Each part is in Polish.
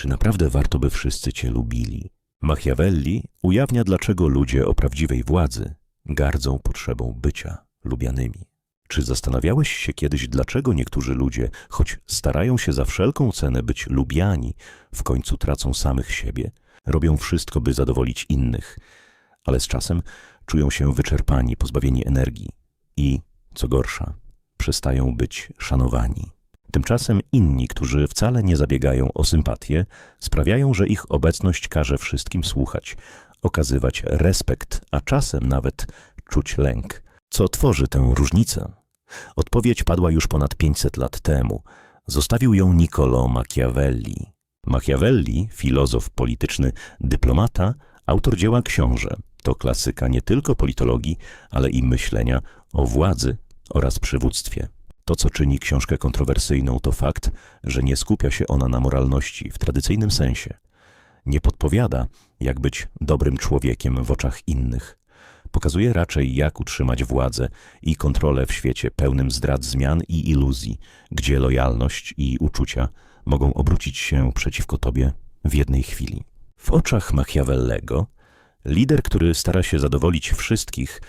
Czy naprawdę warto by wszyscy cię lubili? Machiavelli ujawnia, dlaczego ludzie o prawdziwej władzy gardzą potrzebą bycia lubianymi. Czy zastanawiałeś się kiedyś, dlaczego niektórzy ludzie, choć starają się za wszelką cenę być lubiani, w końcu tracą samych siebie, robią wszystko, by zadowolić innych, ale z czasem czują się wyczerpani, pozbawieni energii i, co gorsza, przestają być szanowani. Tymczasem inni, którzy wcale nie zabiegają o sympatię, sprawiają, że ich obecność każe wszystkim słuchać, okazywać respekt, a czasem nawet czuć lęk. Co tworzy tę różnicę? Odpowiedź padła już ponad 500 lat temu. Zostawił ją Niccolo Machiavelli. Machiavelli, filozof polityczny, dyplomata, autor dzieła Książę. To klasyka nie tylko politologii, ale i myślenia o władzy oraz przywództwie. To, co czyni książkę kontrowersyjną, to fakt, że nie skupia się ona na moralności w tradycyjnym sensie. Nie podpowiada, jak być dobrym człowiekiem w oczach innych. Pokazuje raczej, jak utrzymać władzę i kontrolę w świecie pełnym zdrad zmian i iluzji, gdzie lojalność i uczucia mogą obrócić się przeciwko tobie w jednej chwili. W oczach Machiavellego lider, który stara się zadowolić wszystkich,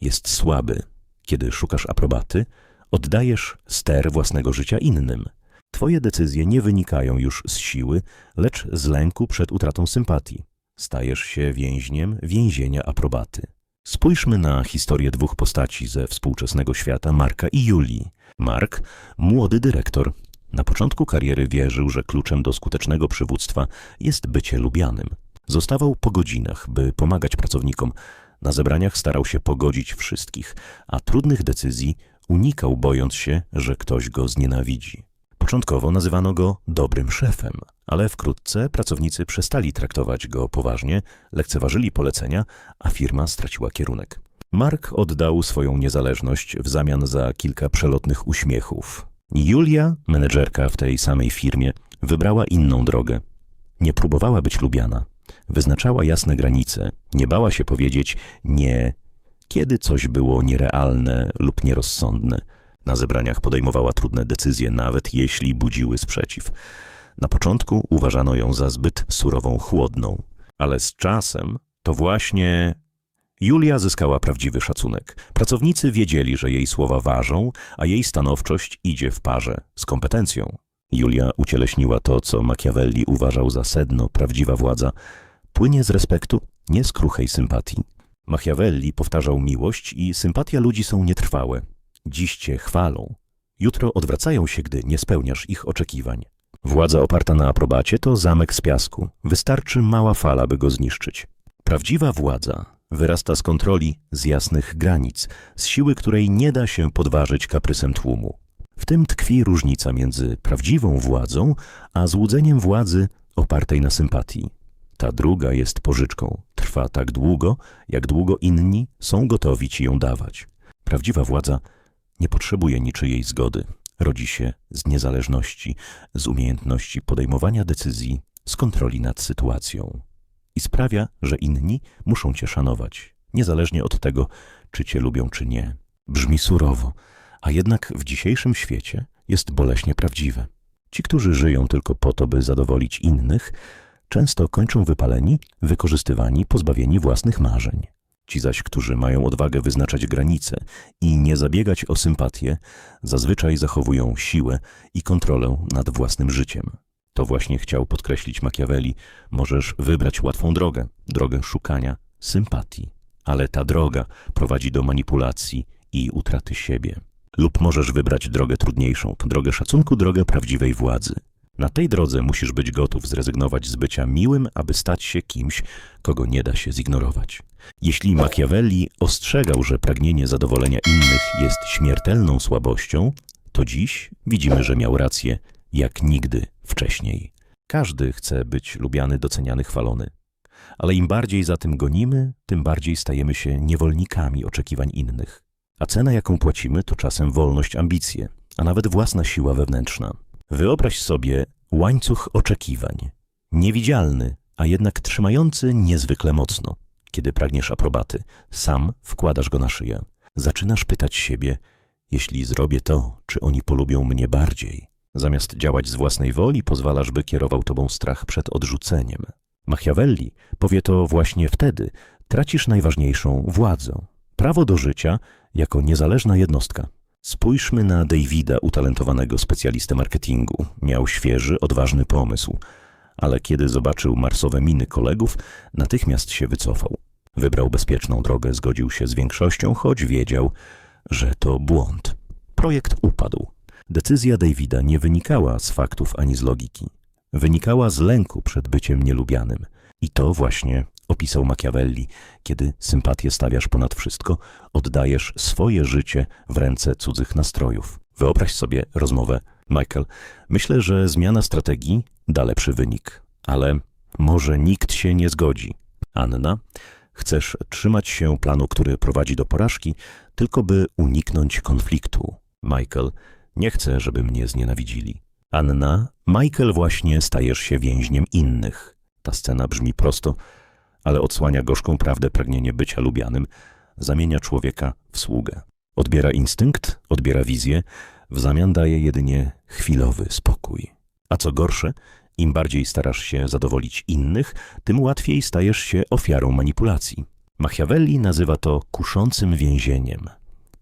jest słaby. Kiedy szukasz aprobaty, oddajesz ster własnego życia innym. Twoje decyzje nie wynikają już z siły, lecz z lęku przed utratą sympatii. Stajesz się więźniem więzienia aprobaty. Spójrzmy na historię dwóch postaci ze współczesnego świata, Marka i Julii. Mark, młody dyrektor, na początku kariery wierzył, że kluczem do skutecznego przywództwa jest bycie lubianym. Zostawał po godzinach, by pomagać pracownikom. Na zebraniach starał się pogodzić wszystkich, a trudnych decyzji unikał, bojąc się, że ktoś go znienawidzi. Początkowo nazywano go dobrym szefem, ale wkrótce pracownicy przestali traktować go poważnie, lekceważyli polecenia, a firma straciła kierunek. Mark oddał swoją niezależność w zamian za kilka przelotnych uśmiechów. Julia, menedżerka w tej samej firmie, wybrała inną drogę. Nie próbowała być lubiana. Wyznaczała jasne granice, nie bała się powiedzieć nie, kiedy coś było nierealne lub nierozsądne. Na zebraniach podejmowała trudne decyzje, nawet jeśli budziły sprzeciw. Na początku uważano ją za zbyt surową, chłodną, ale z czasem to właśnie Julia zyskała prawdziwy szacunek. Pracownicy wiedzieli, że jej słowa ważą, a jej stanowczość idzie w parze z kompetencją. Julia ucieleśniła to, co Machiavelli uważał za sedno, prawdziwa władza. Płynie z respektu, nie z kruchej sympatii. Machiavelli powtarzał miłość i sympatia ludzi są nietrwałe. Dziś cię chwalą, jutro odwracają się, gdy nie spełniasz ich oczekiwań. Władza oparta na aprobacie to zamek z piasku. Wystarczy mała fala, by go zniszczyć. Prawdziwa władza wyrasta z kontroli, z jasnych granic, z siły, której nie da się podważyć kaprysem tłumu. W tym tkwi różnica między prawdziwą władzą, a złudzeniem władzy opartej na sympatii. Ta druga jest pożyczką, trwa tak długo, jak długo inni są gotowi ci ją dawać. Prawdziwa władza nie potrzebuje niczyjej zgody. Rodzi się z niezależności, z umiejętności podejmowania decyzji, z kontroli nad sytuacją. I sprawia, że inni muszą cię szanować, niezależnie od tego, czy cię lubią, czy nie. Brzmi surowo, a jednak w dzisiejszym świecie jest boleśnie prawdziwe. Ci, którzy żyją tylko po to, by zadowolić innych, często kończą wypaleni, wykorzystywani, pozbawieni własnych marzeń. Ci zaś, którzy mają odwagę wyznaczać granice i nie zabiegać o sympatię, zazwyczaj zachowują siłę i kontrolę nad własnym życiem. To właśnie chciał podkreślić Machiavelli. Możesz wybrać łatwą drogę, drogę szukania sympatii. Ale ta droga prowadzi do manipulacji i utraty siebie. Lub możesz wybrać drogę trudniejszą, drogę szacunku, drogę prawdziwej władzy. Na tej drodze musisz być gotów zrezygnować z bycia miłym, aby stać się kimś, kogo nie da się zignorować. Jeśli Machiavelli ostrzegał, że pragnienie zadowolenia innych jest śmiertelną słabością, to dziś widzimy, że miał rację jak nigdy wcześniej. Każdy chce być lubiany, doceniany, chwalony. Ale im bardziej za tym gonimy, tym bardziej stajemy się niewolnikami oczekiwań innych. A cena, jaką płacimy, to czasem wolność, ambicje, a nawet własna siła wewnętrzna. Wyobraź sobie łańcuch oczekiwań. Niewidzialny, a jednak trzymający niezwykle mocno. Kiedy pragniesz aprobaty, sam wkładasz go na szyję. Zaczynasz pytać siebie, jeśli zrobię to, czy oni polubią mnie bardziej? Zamiast działać z własnej woli, pozwalasz, by kierował tobą strach przed odrzuceniem. Machiavelli powie to właśnie wtedy, tracisz najważniejszą władzę. Prawo do życia jako niezależna jednostka. Spójrzmy na Davida, utalentowanego specjalistę marketingu. Miał świeży, odważny pomysł, ale kiedy zobaczył marsowe miny kolegów, natychmiast się wycofał. Wybrał bezpieczną drogę, zgodził się z większością, choć wiedział, że to błąd. Projekt upadł. Decyzja Davida nie wynikała z faktów ani z logiki. Wynikała z lęku przed byciem nielubianym. I to właśnie opisał Machiavelli. Kiedy sympatię stawiasz ponad wszystko, oddajesz swoje życie w ręce cudzych nastrojów. Wyobraź sobie rozmowę. Michael, myślę, że zmiana strategii da lepszy wynik, ale może nikt się nie zgodzi. Anna, chcesz trzymać się planu, który prowadzi do porażki, tylko by uniknąć konfliktu. Michael, nie chcę, żeby mnie znienawidzili. Anna, Michael właśnie stajesz się więźniem innych. Ta scena brzmi prosto, ale odsłania gorzką prawdę pragnienie bycia lubianym, zamienia człowieka w sługę. Odbiera instynkt, odbiera wizję, w zamian daje jedynie chwilowy spokój. A co gorsze, im bardziej starasz się zadowolić innych, tym łatwiej stajesz się ofiarą manipulacji. Machiavelli nazywa to kuszącym więzieniem.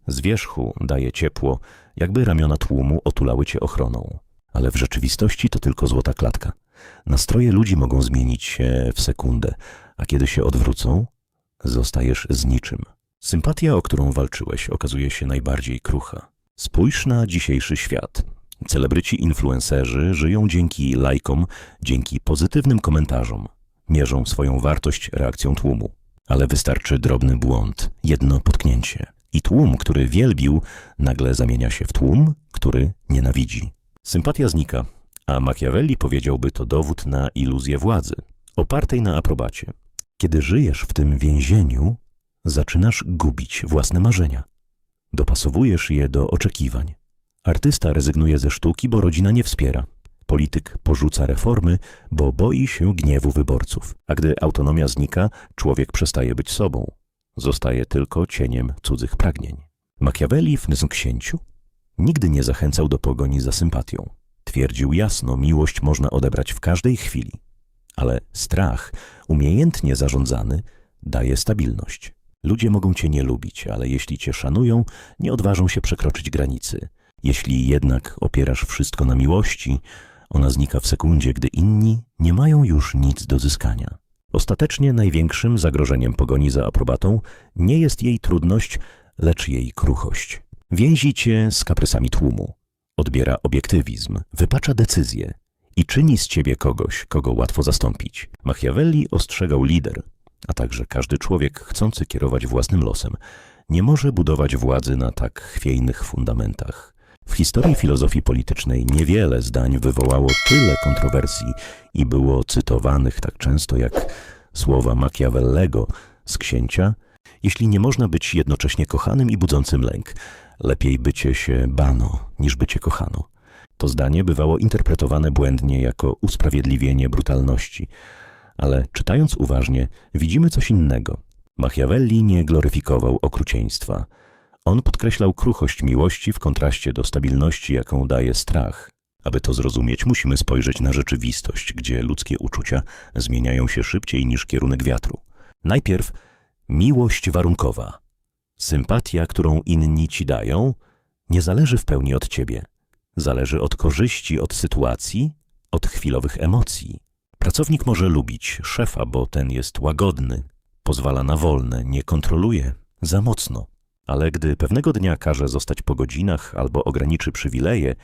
Z wierzchu daje ciepło, jakby ramiona tłumu otulały cię ochroną. Ale w rzeczywistości to tylko złota klatka. Nastroje ludzi mogą zmienić się w sekundę, a kiedy się odwrócą, zostajesz z niczym. Sympatia, o którą walczyłeś, okazuje się najbardziej krucha. Spójrz na dzisiejszy świat. Celebryci influencerzy żyją dzięki lajkom, dzięki pozytywnym komentarzom. Mierzą swoją wartość reakcją tłumu. Ale wystarczy drobny błąd, jedno potknięcie. I tłum, który wielbił, nagle zamienia się w tłum, który nienawidzi. Sympatia znika, a Machiavelli powiedziałby to dowód na iluzję władzy, opartej na aprobacie. Kiedy żyjesz w tym więzieniu, zaczynasz gubić własne marzenia. Dopasowujesz je do oczekiwań. Artysta rezygnuje ze sztuki, bo rodzina nie wspiera. Polityk porzuca reformy, bo boi się gniewu wyborców. A gdy autonomia znika, człowiek przestaje być sobą. Zostaje tylko cieniem cudzych pragnień. Machiavelli w Księciu nigdy nie zachęcał do pogoni za sympatią. Twierdził jasno, miłość można odebrać w każdej chwili. Ale strach, umiejętnie zarządzany, daje stabilność. Ludzie mogą cię nie lubić, ale jeśli cię szanują, nie odważą się przekroczyć granicy. Jeśli jednak opierasz wszystko na miłości, ona znika w sekundzie, gdy inni nie mają już nic do zyskania. Ostatecznie największym zagrożeniem pogoni za aprobatą nie jest jej trudność, lecz jej kruchość. Więzi cię z kaprysami tłumu, odbiera obiektywizm, wypacza decyzje i czyni z ciebie kogoś, kogo łatwo zastąpić. Machiavelli ostrzegał lider, a także każdy człowiek chcący kierować własnym losem, nie może budować władzy na tak chwiejnych fundamentach. W historii filozofii politycznej niewiele zdań wywołało tyle kontrowersji i było cytowanych tak często jak słowa Machiavellego z księcia, jeśli nie można być jednocześnie kochanym i budzącym lęk, lepiej bycie się bano niż bycie kochano. To zdanie bywało interpretowane błędnie jako usprawiedliwienie brutalności, ale czytając uważnie, widzimy coś innego. Machiavelli nie gloryfikował okrucieństwa. On podkreślał kruchość miłości w kontraście do stabilności, jaką daje strach. Aby to zrozumieć, musimy spojrzeć na rzeczywistość, gdzie ludzkie uczucia zmieniają się szybciej niż kierunek wiatru. Najpierw miłość warunkowa. Sympatia, którą inni ci dają, nie zależy w pełni od ciebie. Zależy od korzyści, od sytuacji, od chwilowych emocji. Pracownik może lubić szefa, bo ten jest łagodny, pozwala na wolne, nie kontroluje za mocno. Ale gdy pewnego dnia każe zostać po godzinach albo ograniczy przywileje,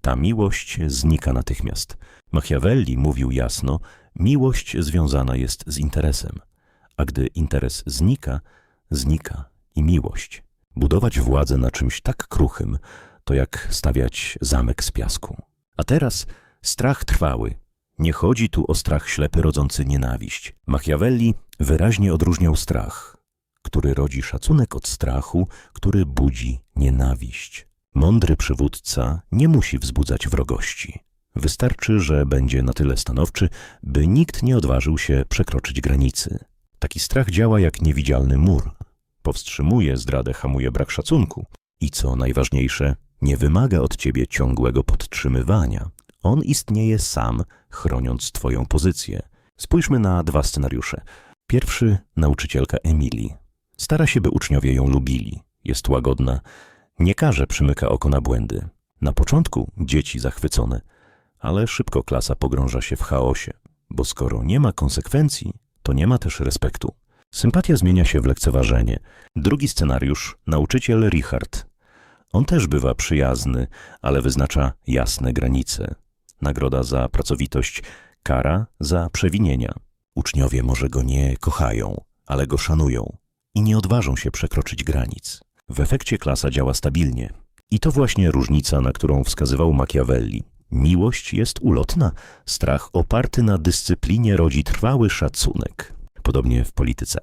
ta miłość znika natychmiast. Machiavelli mówił jasno, miłość związana jest z interesem, a gdy interes znika, znika i miłość. Budować władzę na czymś tak kruchym, to jak stawiać zamek z piasku. A teraz strach trwały. Nie chodzi tu o strach ślepy rodzący nienawiść. Machiavelli wyraźnie odróżniał strach, który rodzi szacunek od strachu, który budzi nienawiść. Mądry przywódca nie musi wzbudzać wrogości. Wystarczy, że będzie na tyle stanowczy, by nikt nie odważył się przekroczyć granicy. Taki strach działa jak niewidzialny mur. Powstrzymuje zdradę, hamuje brak szacunku i co najważniejsze, nie wymaga od ciebie ciągłego podtrzymywania. On istnieje sam, chroniąc twoją pozycję. Spójrzmy na dwa scenariusze. Pierwszy nauczycielka Emilii. Stara się, by uczniowie ją lubili. Jest łagodna. Nie każe, przymyka oko na błędy. Na początku dzieci zachwycone, ale szybko klasa pogrąża się w chaosie, bo skoro nie ma konsekwencji, to nie ma też respektu. Sympatia zmienia się w lekceważenie. Drugi scenariusz nauczyciel Richard. On też bywa przyjazny, ale wyznacza jasne granice. Nagroda za pracowitość, kara za przewinienia. Uczniowie może go nie kochają, ale go szanują i nie odważą się przekroczyć granic. W efekcie klasa działa stabilnie. I to właśnie różnica, na którą wskazywał Machiavelli. Miłość jest ulotna, strach oparty na dyscyplinie rodzi trwały szacunek. Podobnie w polityce.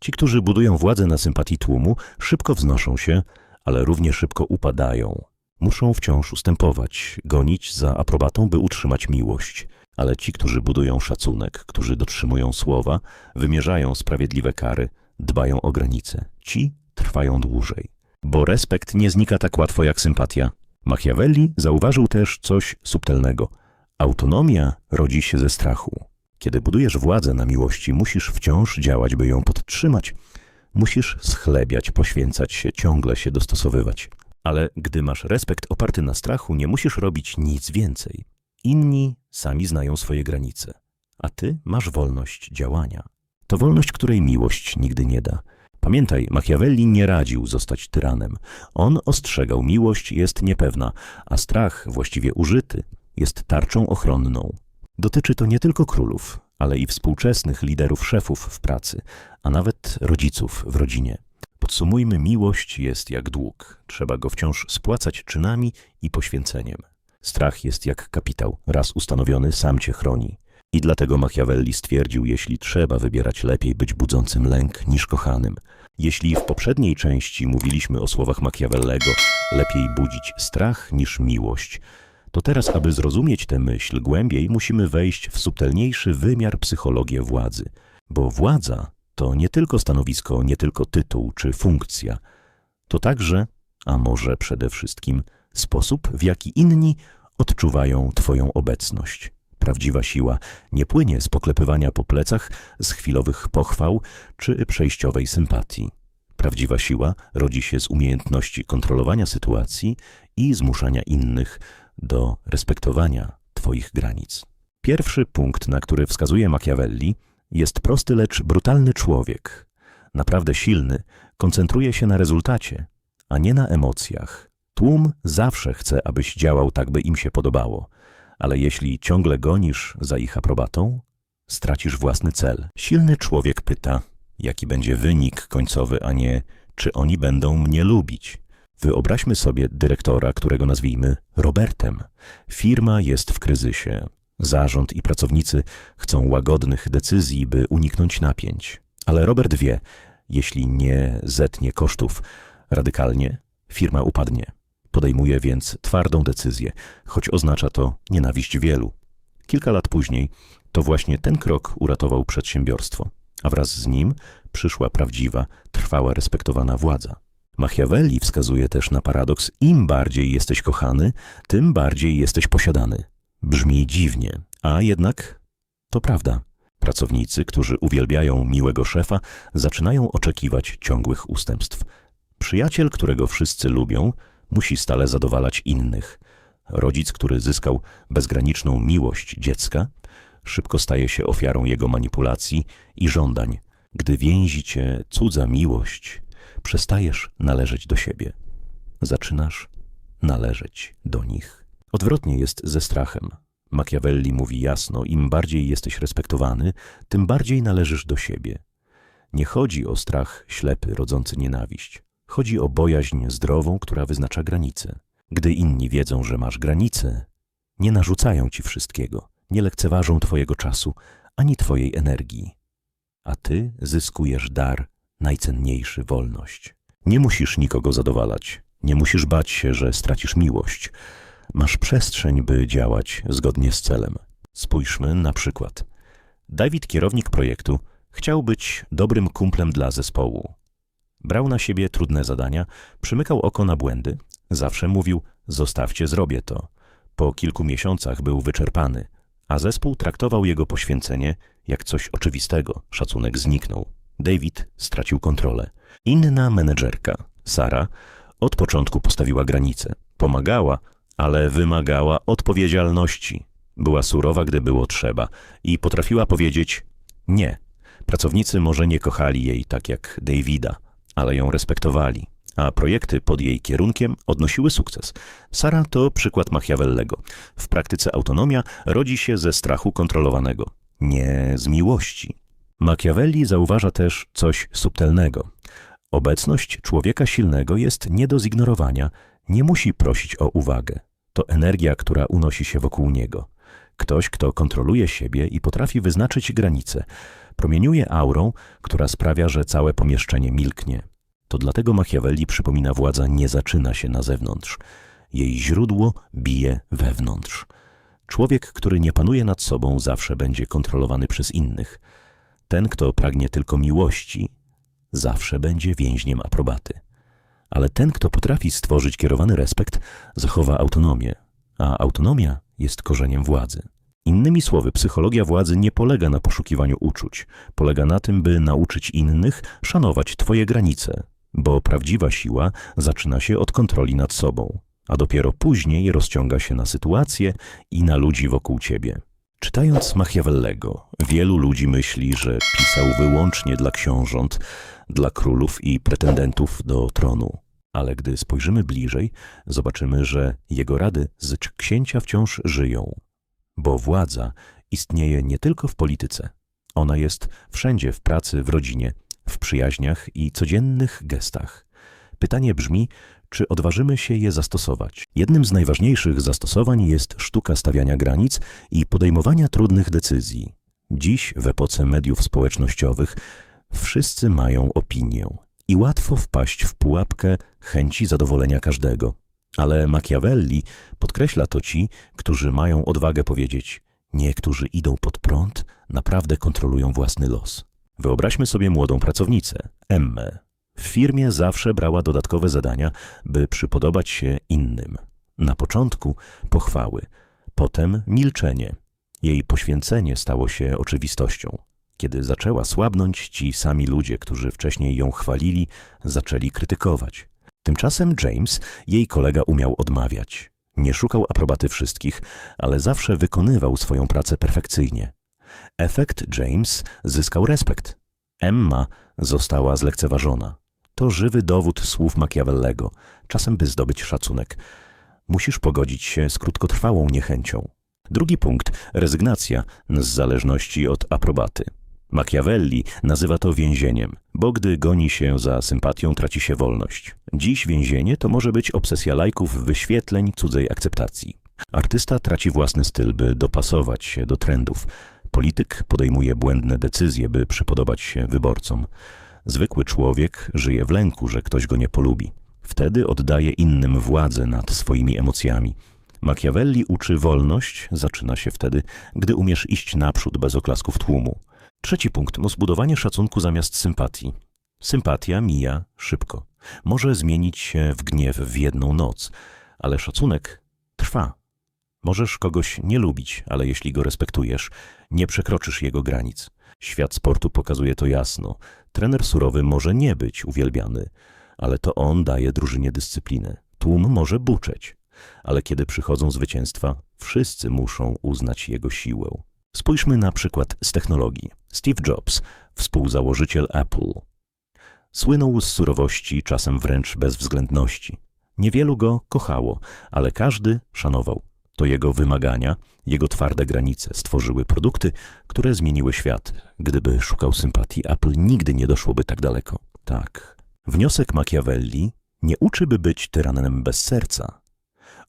Ci, którzy budują władzę na sympatii tłumu, szybko wznoszą się, ale równie szybko upadają. Muszą wciąż ustępować, gonić za aprobatą, by utrzymać miłość. Ale ci, którzy budują szacunek, którzy dotrzymują słowa, wymierzają sprawiedliwe kary, dbają o granice, ci trwają dłużej. Bo respekt nie znika tak łatwo jak sympatia. Machiavelli zauważył też coś subtelnego. Autonomia rodzi się ze strachu. Kiedy budujesz władzę na miłości, musisz wciąż działać, by ją podtrzymać. Musisz schlebiać, poświęcać się, ciągle się dostosowywać. Ale gdy masz respekt oparty na strachu, nie musisz robić nic więcej. Inni sami znają swoje granice, a ty masz wolność działania. To wolność, której miłość nigdy nie da. Pamiętaj, Machiavelli nie radził zostać tyranem. On ostrzegał, miłość jest niepewna, a strach, właściwie użyty, jest tarczą ochronną. Dotyczy to nie tylko królów, ale i współczesnych liderów szefów w pracy, a nawet rodziców w rodzinie. Podsumujmy, miłość jest jak dług. Trzeba go wciąż spłacać czynami i poświęceniem. Strach jest jak kapitał, raz ustanowiony, sam cię chroni. I dlatego Machiavelli stwierdził, jeśli trzeba wybierać lepiej być budzącym lęk niż kochanym. Jeśli w poprzedniej części mówiliśmy o słowach Machiavellego, lepiej budzić strach niż miłość, to teraz, aby zrozumieć tę myśl głębiej, musimy wejść w subtelniejszy wymiar psychologii władzy. Bo władza to nie tylko stanowisko, nie tylko tytuł czy funkcja. To także, a może przede wszystkim, sposób, w jaki inni odczuwają Twoją obecność. Prawdziwa siła nie płynie z poklepywania po plecach, z chwilowych pochwał czy przejściowej sympatii. Prawdziwa siła rodzi się z umiejętności kontrolowania sytuacji i zmuszania innych do respektowania Twoich granic. Pierwszy punkt, na który wskazuje Machiavelli, jest prosty, lecz brutalny człowiek. Naprawdę silny, koncentruje się na rezultacie, a nie na emocjach. Tłum zawsze chce, abyś działał tak, by im się podobało, ale jeśli ciągle gonisz za ich aprobatą, stracisz własny cel. Silny człowiek pyta, jaki będzie wynik końcowy, a nie czy oni będą mnie lubić. Wyobraźmy sobie dyrektora, którego nazwijmy Robertem. Firma jest w kryzysie. Zarząd i pracownicy chcą łagodnych decyzji, by uniknąć napięć. Ale Robert wie, jeśli nie zetnie kosztów radykalnie, firma upadnie. Podejmuje więc twardą decyzję, choć oznacza to nienawiść wielu. Kilka lat później to właśnie ten krok uratował przedsiębiorstwo, a wraz z nim przyszła prawdziwa, trwała, respektowana władza. Machiavelli wskazuje też na paradoks: im bardziej jesteś kochany, tym bardziej jesteś posiadany. Brzmi dziwnie, a jednak to prawda. Pracownicy, którzy uwielbiają miłego szefa, zaczynają oczekiwać ciągłych ustępstw. Przyjaciel, którego wszyscy lubią, musi stale zadowalać innych. Rodzic, który zyskał bezgraniczną miłość dziecka, szybko staje się ofiarą jego manipulacji i żądań. Gdy więzi cię cudza miłość, przestajesz należeć do siebie. Zaczynasz należeć do nich. Odwrotnie jest ze strachem. Machiavelli mówi jasno, im bardziej jesteś respektowany, tym bardziej należysz do siebie. Nie chodzi o strach ślepy, rodzący nienawiść. Chodzi o bojaźń zdrową, która wyznacza granice. Gdy inni wiedzą, że masz granice, nie narzucają ci wszystkiego, nie lekceważą twojego czasu ani twojej energii. A ty zyskujesz dar najcenniejszy wolność. Nie musisz nikogo zadowalać, nie musisz bać się, że stracisz miłość. Masz przestrzeń, by działać zgodnie z celem. Spójrzmy na przykład. Dawid, kierownik projektu, chciał być dobrym kumplem dla zespołu. Brał na siebie trudne zadania, przymykał oko na błędy, Zawsze mówił: Zostawcie, zrobię to. Po kilku miesiącach był wyczerpany, a zespół traktował jego poświęcenie jak coś oczywistego. Szacunek zniknął. David stracił kontrolę. Inna menedżerka, Sara, od początku postawiła granice. Pomagała, ale wymagała odpowiedzialności. Była surowa, gdy było trzeba i potrafiła powiedzieć nie. Pracownicy może nie kochali jej tak jak Davida, ale ją respektowali, a projekty pod jej kierunkiem odnosiły sukces. Sara to przykład Machiavellego. W praktyce autonomia rodzi się ze strachu kontrolowanego, nie z miłości. Machiavelli zauważa też coś subtelnego. Obecność człowieka silnego jest nie do zignorowania, nie musi prosić o uwagę. To energia, która unosi się wokół niego. Ktoś, kto kontroluje siebie i potrafi wyznaczyć granice, promieniuje aurą, która sprawia, że całe pomieszczenie milknie. To dlatego Machiavelli przypomina, władza nie zaczyna się na zewnątrz. Jej źródło bije wewnątrz. Człowiek, który nie panuje nad sobą, zawsze będzie kontrolowany przez innych. Ten, kto pragnie tylko miłości, zawsze będzie więźniem aprobaty. Ale ten, kto potrafi stworzyć kierowany respekt, zachowa autonomię, a autonomia jest korzeniem władzy. Innymi słowy, psychologia władzy nie polega na poszukiwaniu uczuć, polega na tym, by nauczyć innych szanować Twoje granice, bo prawdziwa siła zaczyna się od kontroli nad sobą, a dopiero później rozciąga się na sytuację i na ludzi wokół Ciebie. Czytając Machiavellego, wielu ludzi myśli, że pisał wyłącznie dla książąt, dla królów i pretendentów do tronu. Ale gdy spojrzymy bliżej, zobaczymy, że jego rady z księcia wciąż żyją. Bo władza istnieje nie tylko w polityce. Ona jest wszędzie w pracy, w rodzinie, w przyjaźniach i codziennych gestach. Pytanie brzmi, czy odważymy się je zastosować. Jednym z najważniejszych zastosowań jest sztuka stawiania granic i podejmowania trudnych decyzji. Dziś, w epoce mediów społecznościowych, wszyscy mają opinię i łatwo wpaść w pułapkę chęci zadowolenia każdego. Ale Machiavelli podkreśla to ci, którzy mają odwagę powiedzieć: Niektórzy idą pod prąd, naprawdę kontrolują własny los. Wyobraźmy sobie młodą pracownicę, Emmę. W firmie zawsze brała dodatkowe zadania, by przypodobać się innym. Na początku pochwały, potem milczenie. Jej poświęcenie stało się oczywistością. Kiedy zaczęła słabnąć, ci sami ludzie, którzy wcześniej ją chwalili, zaczęli krytykować. Tymczasem James, jej kolega, umiał odmawiać. Nie szukał aprobaty wszystkich, ale zawsze wykonywał swoją pracę perfekcyjnie. Efekt James zyskał respekt. Emma została zlekceważona. To żywy dowód słów Machiavellego, czasem by zdobyć szacunek. Musisz pogodzić się z krótkotrwałą niechęcią. Drugi punkt rezygnacja z zależności od aprobaty. Machiavelli nazywa to więzieniem, bo gdy goni się za sympatią, traci się wolność. Dziś więzienie to może być obsesja lajków, wyświetleń, cudzej akceptacji. Artysta traci własny styl, by dopasować się do trendów. Polityk podejmuje błędne decyzje, by przypodobać się wyborcom. Zwykły człowiek żyje w lęku, że ktoś go nie polubi. Wtedy oddaje innym władzę nad swoimi emocjami. Machiavelli uczy wolność, zaczyna się wtedy, gdy umiesz iść naprzód bez oklasków tłumu. Trzeci punkt to zbudowanie szacunku zamiast sympatii. Sympatia mija szybko. Może zmienić się w gniew w jedną noc, ale szacunek trwa. Możesz kogoś nie lubić, ale jeśli go respektujesz, nie przekroczysz jego granic. Świat sportu pokazuje to jasno. Trener surowy może nie być uwielbiany, ale to on daje drużynie dyscyplinę. Tłum może buczeć, ale kiedy przychodzą zwycięstwa, wszyscy muszą uznać jego siłę. Spójrzmy na przykład z technologii. Steve Jobs, współzałożyciel Apple, słynął z surowości, czasem wręcz bezwzględności. Niewielu go kochało, ale każdy szanował. To jego wymagania, jego twarde granice stworzyły produkty, które zmieniły świat. Gdyby szukał sympatii, Apple nigdy nie doszłoby tak daleko. Tak. Wniosek Machiavelli nie uczy, by być tyranem bez serca.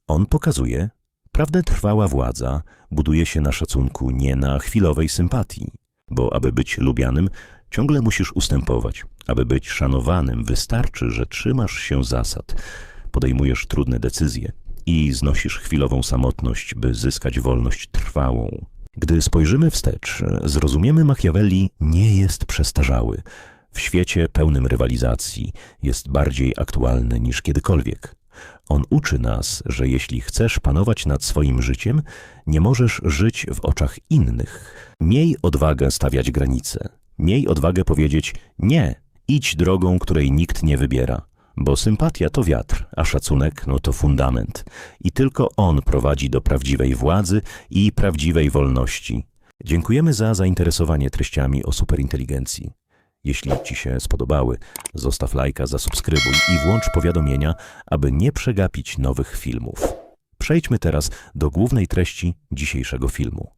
On pokazuje, prawdę trwała władza buduje się na szacunku, nie na chwilowej sympatii. Bo aby być lubianym, ciągle musisz ustępować. Aby być szanowanym, wystarczy, że trzymasz się zasad, podejmujesz trudne decyzje i znosisz chwilową samotność, by zyskać wolność trwałą. Gdy spojrzymy wstecz, zrozumiemy Machiavelli nie jest przestarzały. W świecie pełnym rywalizacji jest bardziej aktualny niż kiedykolwiek. On uczy nas, że jeśli chcesz panować nad swoim życiem, nie możesz żyć w oczach innych. Miej odwagę stawiać granice. Miej odwagę powiedzieć nie, idź drogą, której nikt nie wybiera. Bo sympatia to wiatr, a szacunek no to fundament. I tylko on prowadzi do prawdziwej władzy i prawdziwej wolności. Dziękujemy za zainteresowanie treściami o superinteligencji. Jeśli Ci się spodobały, zostaw lajka, zasubskrybuj i włącz powiadomienia, aby nie przegapić nowych filmów. Przejdźmy teraz do głównej treści dzisiejszego filmu.